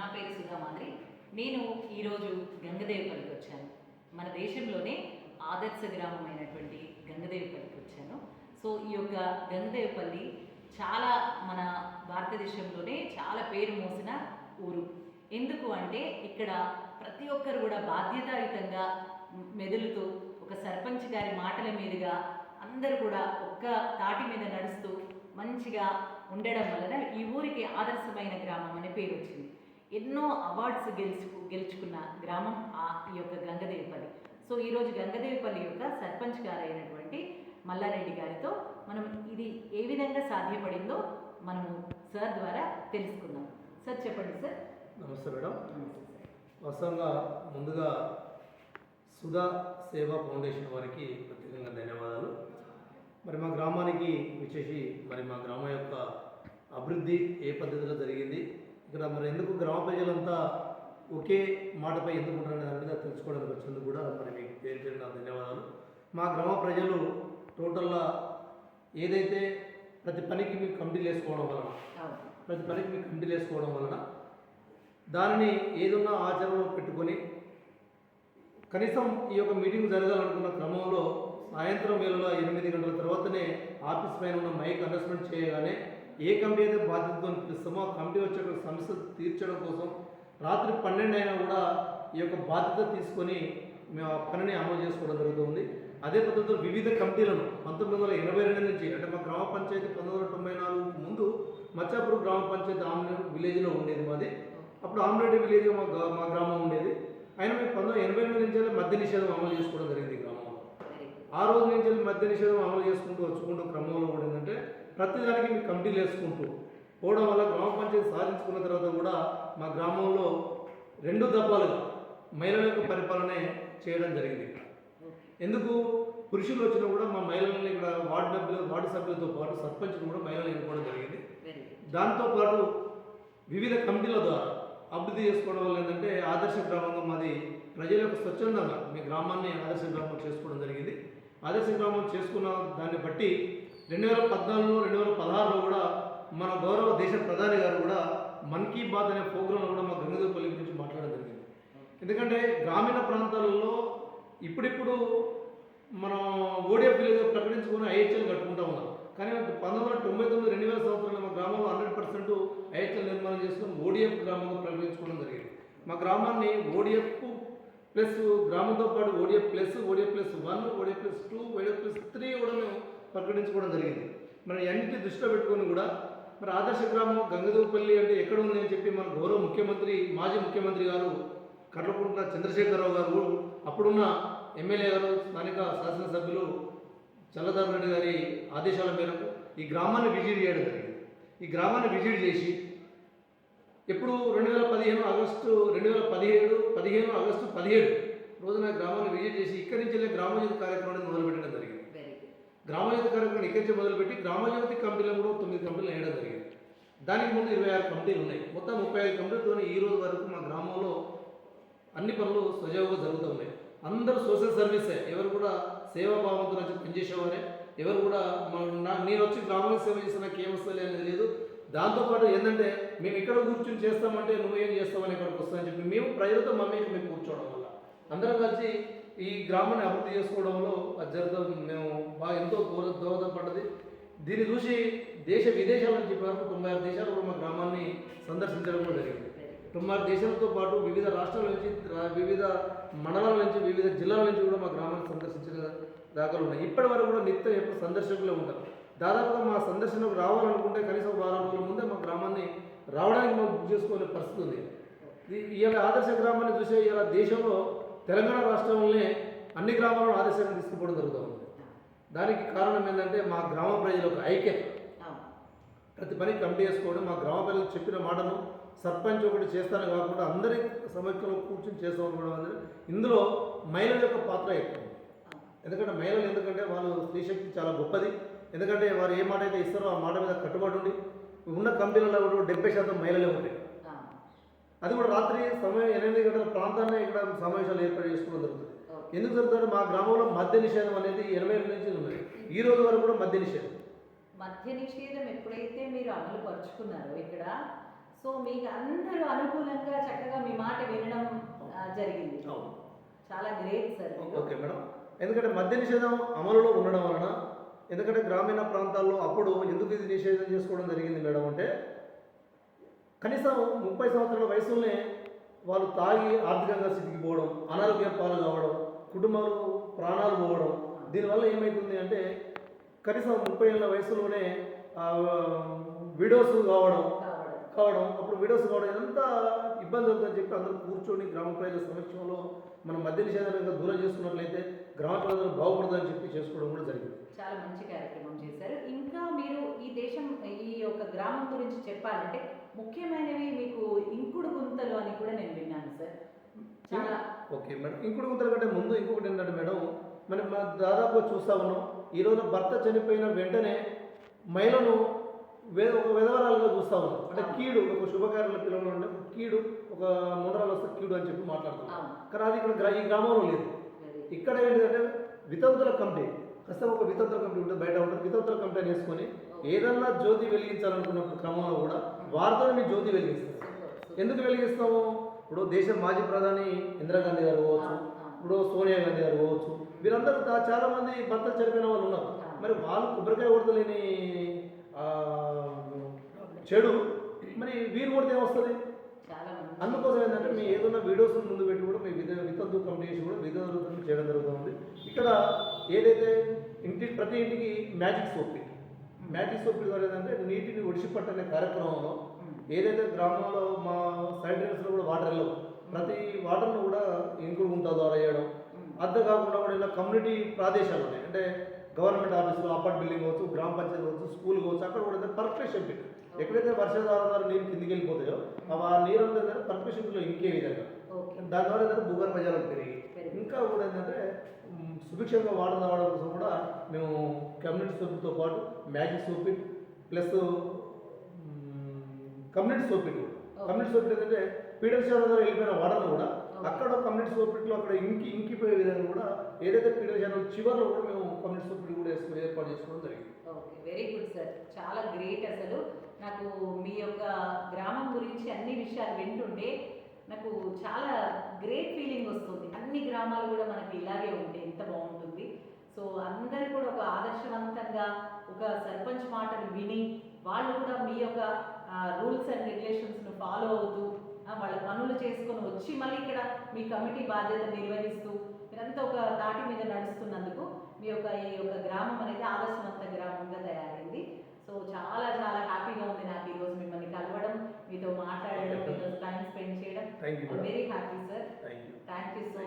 నా పేరు సుధామాద్రి నేను ఈరోజు గంగదేవిపల్లికి వచ్చాను. మన దేశంలోనే ఆదర్శ గ్రామమైనటువంటి గంగదేవిపల్లికి వచ్చాను. సో ఈ యొక్క గంగదేవిపల్లి చాలా మన భారతదేశంలోనే చాలా పేరు మోసిన ఊరు. ఎందుకు అంటే ఇక్కడ ప్రతి ఒక్కరు కూడా బాధ్యతాయుతంగా మెదులుతూ ఒక సర్పంచ్ గారి మాటల మీదుగా అందరూ కూడా ఒక్క తాటి మీద నడుస్తూ మంచిగా ఉండడం వలన ఈ ఊరికి ఆదర్శమైన గ్రామం అనే పేరు వచ్చింది. ఎన్నో అవార్డ్స్ గెలుచు గెలుచుకున్న గ్రామం ఆ ఈ యొక్క గంగదేవిపల్లి. సో ఈరోజు గంగదేవిపల్లి యొక్క సర్పంచ్ గారు అయినటువంటి మల్లారెడ్డి గారితో మనం ఇది ఏ విధంగా సాధ్యపడిందో మనము సార్ ద్వారా తెలుసుకుందాం. సార్ చెప్పండి సార్. నమస్తే మేడం. వాస్తవంగా ముందుగా సుధా సేవా ఫౌండేషన్ వారికి ప్రత్యేకంగా ధన్యవాదాలు. మరి మా గ్రామానికి వచ్చేసి మరి మా గ్రామం యొక్క అభివృద్ధి ఏ పద్ధతిలో జరిగింది ఇక్కడ మరి ఎందుకు గ్రామ ప్రజలంతా ఒకే మాటపై ఎందుకు ఉంటారనే దాని మీద తెలుసుకోవడానికి వచ్చినందుకు కూడా మరి మీకు పేరు పేరు నా ధన్యవాదాలు. మా గ్రామ ప్రజలు టోటల్గా ఏదైతే ప్రతి పనికి మీకు కమిటీలు వేసుకోవడం వలన ప్రతి పనికి మీకు కమిటీలు వేసుకోవడం వలన దానిని ఏదున్నా ఆచరణలో పెట్టుకొని కనీసం ఈ యొక్క మీటింగ్ జరగాలనుకున్న క్రమంలో సాయంత్రం వేళలో ఎనిమిది గంటల తర్వాతనే ఆఫీస్ పైన ఉన్న మైక్ అనౌన్స్మెంట్ చేయగానే ఏ కమిటీ అయితే బాధ్యతతో పిలుస్తామో ఆ కమిటీ వచ్చే సమస్య తీర్చడం కోసం రాత్రి పన్నెండు అయినా కూడా ఈ యొక్క బాధ్యత తీసుకొని మేము ఆ పనిని అమలు చేసుకోవడం జరుగుతుంది. అదే పద్ధతిలో వివిధ కమిటీలను పంతొమ్మిది వందల ఎనభై రెండు నుంచి అంటే మా గ్రామ పంచాయతీ పంతొమ్మిది వందల తొంభై నాలుగు ముందు మచ్చాపూర్ గ్రామ పంచాయతీ ఆమ్లెట్ విలేజ్లో ఉండేది మాది. అప్పుడు ఆమ్లెట్ విలేజ్ మా మా గ్రామం ఉండేది. అయినా మేము పంతొమ్మిది ఎనభై ఎనిమిది నుంచి మద్య నిషేధం అమలు చేసుకోవడం జరిగింది గ్రామంలో. ఆ రోజు నుంచి మద్య నిషేధం అమలు చేసుకుంటూ వచ్చుకుంటూ క్రమంలో కూడా ఏంటంటే ప్రతిదానికి మీకు కమిటీలు వేసుకుంటూ పోవడం వల్ల గ్రామ పంచాయతీ సాధించుకున్న తర్వాత కూడా మా గ్రామంలో రెండు దఫాలుగా మహిళల యొక్క పరిపాలనే చేయడం జరిగింది. ఎందుకు? పురుషులు వచ్చినా కూడా మా మహిళల్ని ఇక్కడ వార్డు సభ్యులు వార్డు సభ్యులతో పాటు సర్పంచ్లు కూడా మహిళలు ఎన్నుకోవడం జరిగింది. వెరీ గుడ్ దాంతో పాటు వివిధ కమిటీల ద్వారా అభివృద్ధి చేసుకోవడం వల్ల ఏంటంటే ఆదర్శ గ్రామంగా మాది ప్రజల యొక్క స్వచ్ఛందంగా మీ గ్రామాన్ని ఆదర్శ గ్రామం చేసుకోవడం జరిగింది. ఆదర్శ గ్రామం చేసుకున్న దాన్ని బట్టి రెండు వేల పద్నాలుగులో రెండు వేల పదహారులో కూడా మన గౌరవ దేశ ప్రధాని గారు కూడా మన్ కీ బాత్ అనే ప్రోగ్రాంలో కూడా మా గంగదేవపల్లి గురించి మాట్లాడడం జరిగింది. ఎందుకంటే గ్రామీణ ప్రాంతాలలో ఇప్పుడిప్పుడు మనం ఓడిఎఫ్ విలేజ్ ప్రకటించుకుని ఐహెచ్ఎల్ కట్టుకుంటా ఉన్నాం. కానీ పంతొమ్మిది వందల తొంభై తొమ్మిది రెండు వేల సంవత్సరంలో మా గ్రామంలో హండ్రెడ్ పర్సెంట్ ఐహెచ్ఎల్ నిర్మాణం చేసుకుని ఓడిఎఫ్ గ్రామంలో ప్రకటించుకోవడం జరిగింది. మా గ్రామాన్ని ఓడిఎఫ్ ప్లస్ గ్రామంతో పాటు ODF plus ODF plus one ODF plus two ODF plus three కూడా మేము ప్రకటించుకోవడం జరిగింది. మరి అన్నింటి దృష్టిలో పెట్టుకొని కూడా మరి ఆదర్శ గ్రామం గంగదేవపల్లి అంటే ఎక్కడ ఉంది అని చెప్పి మన గౌరవ ముఖ్యమంత్రి మాజీ ముఖ్యమంత్రి గారు కర్లకుంట్ల చంద్రశేఖరరావు గారు అప్పుడున్న ఎమ్మెల్యే గారు స్థానిక శాసనసభ్యులు చల్లదారు రెడ్డి గారి ఆదేశాల మేరకు ఈ గ్రామాన్ని విజిట్ చేయడం జరిగింది. ఈ గ్రామాన్ని విజిట్ చేసి ఎప్పుడు రెండు వేల పదిహేను ఆగస్టు రెండు వేల పదిహేడు పదిహేను ఆగస్టు పదిహేడు రోజున గ్రామాన్ని విజిట్ చేసి ఇక్కడి నుంచి వెళ్ళే గ్రామజ్యోతి కార్యక్రమాన్ని మొదలుపెట్టడం జరిగింది. గ్రామజ్యోతి కార్యక్రమం ఇక్కడి మొదలుపెట్టి గ్రామజ్యోతి కంపెనీలు కూడా తొమ్మిది కంపెనీలు వేయడం జరిగింది. దానికి ముందు ఇరవై ఆరు కంపెనీలు ఉన్నాయి. మొత్తం ముప్పై ఐదు కంపెనీలతో ఈ రోజు వరకు మా గ్రామంలో అన్ని పనులు సజావుగా జరుగుతూ ఉన్నాయి. అందరూ సోషల్ సర్వీసే. ఎవరు కూడా సేవాభావంతో వచ్చి పనిచేసేవారే. ఎవరు కూడా మా- నా- నేను వచ్చి గ్రామానికి సేవ చేసిన నాకు ఏమొస్తుంది అనేది లేదు. దాంతోపాటు ఏంటంటే మేము ఇక్కడ కూర్చొని చేస్తామంటే నువ్వేం చేస్తామని ఇక్కడికి వస్తామని చెప్పి మేము ప్రజలతో మమ్మీ మేము కూర్చోవడం వల్ల. అందరం కలిసి ఈ గ్రామాన్ని అభివృద్ధి చేసుకోవడంలో అది మేము బాగా ఎంతో దూర దోహదపడ్డది. దీన్ని చూసి దేశ విదేశాల నుంచి వరకు తొంభై ఆరు దేశాలు కూడా మా గ్రామాన్ని సందర్శించడం కూడా జరిగింది. తొంభై ఆరు తొమ్మిది దేశాలతో పాటు వివిధ రాష్ట్రాల నుంచి వివిధ మండలాల నుంచి వివిధ జిల్లాల నుంచి కూడా మా గ్రామాన్ని సందర్శించిన దాఖలు ఉన్నాయి. ఇప్పటి వరకు కూడా నిత్యం ఎప్పుడు సందర్శకులే ఉంటారు. దాదాపుగా మా సందర్శనకు రావాలనుకుంటే కనీసం వారం రోజుల ముందే మా గ్రామాన్ని రావడానికి మేము బుక్ చేసుకునే పరిస్థితి ఉంది. ఈ- ఇవాళ ఆదర్శ గ్రామాన్ని చూసే ఇలా దేశంలో తెలంగాణ రాష్ట్రంలోనే అన్ని గ్రామాలను ఆదర్శంగా తీసుకుపోవడం జరుగుతూ ఉంది. దానికి కారణం ఏంటంటే మా గ్రామ ప్రజల యొక్క ఐక్యత. ప్రతి పని కమిటీ చేసుకోవడం మా గ్రామ ప్రజలకు చెప్పిన మాటను సర్పంచ్ ఒకటి చేస్తాను కాకుండా అందరి సమక్షంలో కూర్చొని చేస్తామనుకోవడం అనేది ఇందులో మహిళల యొక్క పాత్ర ఎక్కువ. ఎందుకంటే మహిళలు ఎందుకంటే వాళ్ళు స్త్రీ శక్తి చాలా గొప్పది. ఎందుకంటే వారు ఏ మాట అయితే ఇస్తారో ఆ మాట మీద కట్టుబడి ఉండి ఉన్న కమిటీలలో కూడా డెబ్బై శాతం మహిళలే ఉంటాయి అది కూడా రాత్రి సమయం ఎనిమిది గంటల ప్రాంతాన్ని ఇక్కడ సమావేశాలు ఏర్పాటు చేసుకోవడం జరుగుతుంది. ఎందుకు జరుగుతుంది మా గ్రామంలో మద్య నిషేధం అనేది ఎనభై ఏళ్ళ నుంచి ఉన్నది. ఈ రోజు వరకు కూడా మద్య నిషేధం. మద్య నిషేధం ఎప్పుడైతే మీరు అమలు పరుచుకున్నారో ఇక్కడ సో మీకు అందరూ అనుకూలంగా చక్కగా మీ మాట వినడం జరిగింది. చాలా గ్రేట్ సార్. Okay madam. ఎందుకంటే మద్య నిషేధం అమలులో ఉండడం వలన ఎందుకంటే గ్రామీణ ప్రాంతాల్లో అప్పుడు ఎందుకు ఇది నిషేధం చేసుకోవడం జరిగింది మేడం అంటే కనీసం ముప్పై సంవత్సరాల వయసులోనే వాళ్ళు తాగి ఆర్థికంగా స్థితికిపోవడం అనారోగ్య పాలు కావడం కుటుంబాలు ప్రాణాలు పోవడం దీనివల్ల ఏమవుతుంది అంటే కనీసం ముప్పై ఏళ్ళ వయసులోనే విడోస్ కావడం కావడం అప్పుడు వీడియోస్ కావడం ఎంత ఇబ్బంది అవుతుందని చెప్పి అందరూ కూర్చొని గ్రామ ప్రజల సమక్షంలో మనం మద్య నిషేధాన్ని దూరం చేసుకున్నట్లయితే గ్రామ ప్రజలు బాగుపడదని చెప్పి చేసుకోవడం కూడా జరిగింది. చాలా మంచి కార్యక్రమం చేశారు. ఇంకా మీరు ఈ దేశం ఈ యొక్క గ్రామం గురించి చెప్పాలంటే ముఖ్యమైనవి మీకు ఇంకుడు గుంతలు అని కూడా నేను విన్నాను సార్. చాలా ఓకే మేడం. ఇంకొకటి ఉంటది కంటే ముందు ఇంకొకటి ఏంటంటే మేడం మనం మన దాదాపుగా చూస్తా ఉన్నాం. ఈ రోజు భర్త చనిపోయిన వెంటనే మహిళను వే ఒక విధవరాలుగా చూస్తా ఉన్నాం. అంటే కీడు ఒక శుభకార్యాల పిల్లలు ఉంటే కీడు ఒక ముందరాలు వస్తే కీడు అని చెప్పి మాట్లాడుతున్నాం. కానీ అది ఇక్కడ ఈ గ్రామంలో లేదు. ఇక్కడ ఏంటంటే వితంతుల కమిటీ ప్రస్తుతం ఒక వితంతుల కమిటీ ఉంటుంది బయట ఉంటుంది. వితంతుల కమిటీ అని వేసుకొని ఏదన్నా జ్యోతి వెలిగించాలనుకున్నప్పుడు క్రమంలో కూడా వారితో మీ జ్యోతి వెలిగిస్తారు ఎందుకు వెలిగిస్తాము? ఇప్పుడు దేశం మాజీ ప్రధాని ఇందిరాగాంధీ గారు కావచ్చు ఇప్పుడు సోనియా గాంధీ గారు కావచ్చు వీరందరూ తా- చాలా మంది భర్తలు చనిపోయిన వాళ్ళు ఉన్నారు. మరి వాళ్ళు కొబ్బరికాయ కొడతలేని చెడు మరి వీరు కొడితే ఏమొస్తుంది? అందుకోసం ఏంటంటే మీ ఏదైనా వీడియోస్ ముందు పెట్టి కూడా మీ విధ వితంతు కంపెనీస్ కూడా విధంగా చేయడం జరుగుతుంది ఇక్కడ ఏదైతే ఇంటి ప్రతి ఇంటికి మ్యాజిక్ సోప్ మ్యాజిక్ సోప్ ద్వారా ఏంటంటే నీటిని ఒడిసిపట్టనే కార్యక్రమంలో ఏదైతే గ్రామంలో మా సైడ్ డ్రైన్స్లో కూడా వాటర్ వెళ్ళవు ప్రతి వాటర్ను కూడా గుంత ద్వారా చేయడం అంతే కాకుండా కూడా ఇలా కమ్యూనిటీ ప్రదేశాలు ఉన్నాయి. అంటే గవర్నమెంట్ ఆఫీసులు అపార్ట్ బిల్డింగ్ కావచ్చు గ్రామ పంచాయతీ కావచ్చు స్కూల్ కావచ్చు అక్కడ కూడా పర్ఫెక్షన్ పెట్టి. ఎక్కడైతే వర్షాధారం ద్వారా నీరు కిందికి వెళ్ళిపోతాయో ఆ నీరు అంతా ఏంటంటే పర్ఫెక్షన్లో ఇంకే విధంగా దాని ద్వారా భూగర్భ జలం పెరిగి. ఇంకా కూడా ఏంటంటే సుభిక్షంగా వాటర్ తాగడం కోసం కూడా మేము కమ్యూనిటీ సోప్తో పాటు magic soap plus community soap community soap ఏంటంటే పీడల్ శాతం ద్వారా వెళ్ళిపోయిన వాటర్ను కూడా అక్కడ కమ్యూనిటీ సోప్లో అక్కడ ఇంకి ఇంకిపోయే విధంగా కూడా ఏదైతే పీడల్ శాతం చివరిలో కూడా మేము కమ్యూనిటీ సోప్ కూడా వేసుకుని ఏర్పాటు చేసుకోవడం జరిగింది. Okay very good sir. చాలా గ్రేట్ అసలు. నాకు మీ యొక్క గ్రామం గురించి అన్ని విషయాలు వింటుంటే నాకు చాలా గ్రేట్ ఫీలింగ్ వస్తుంది. అన్ని గ్రామాలు కూడా మనకి ఇలాగే ఉంటే ఎంత బాగుంటుంది సో అందరు కూడా ఒక ఆదర్శవంతంగా ఒక సర్పంచ్ మాటను విని వాళ్ళు కూడా మీ యొక్క రూల్స్ అండ్ రెగ్యులేషన్స్ను ఫాలో అవుతూ వాళ్ళ పనులు చేసుకొని వచ్చి మళ్ళీ ఇక్కడ మీ కమిటీ బాధ్యత నిర్వహిస్తూ మీరంతా ఒక దాటి మీద నడుస్తున్నందుకు మీ యొక్క ఈ యొక్క గ్రామం అనేది ఆదర్శవంత గ్రామంగా తయారైంది. సో చాలా చాలా హ్యాపీగా ఉంది నాకు ఈరోజు మిమ్మల్ని కలవడం మీతో మాట్లాడడం మీతో టైం స్పెండ్ చేయడం. Very happy sir thank you so